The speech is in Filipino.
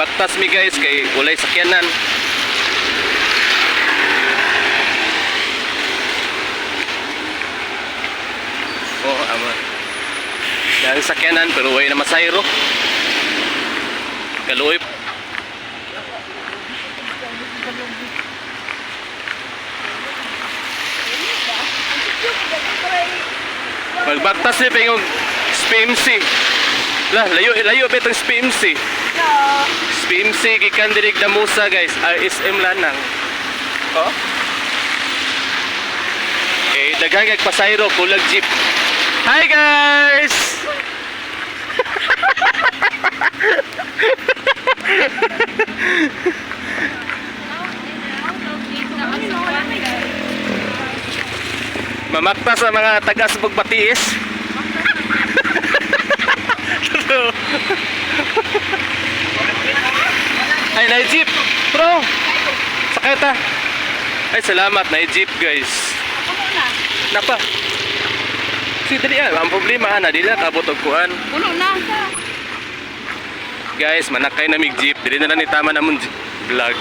Nagbaktas mi guys kay walay sakyanan. Oh, ama. Dahil sakyanan pero way na masayro. Kaluoy. Magbaktas ni pingog SPMC. Lah, layo layo ba itong SPMC? SPMC gikan diri Damusa guys. RSM lanang. Oh. Okay, daghang kag pasayro kulag jeep. Hi guys. Mamakta sa mga taga-subog Batiis. Ay, na jeep. Bro, sakay ta. Ay, salamat. Na jeep, guys. Napa? Si dali ah, ang problema dili na kabot og kuan. Puno na. Guys, manakay na mig jeep. Dili na lang ni tama namon j- vlog.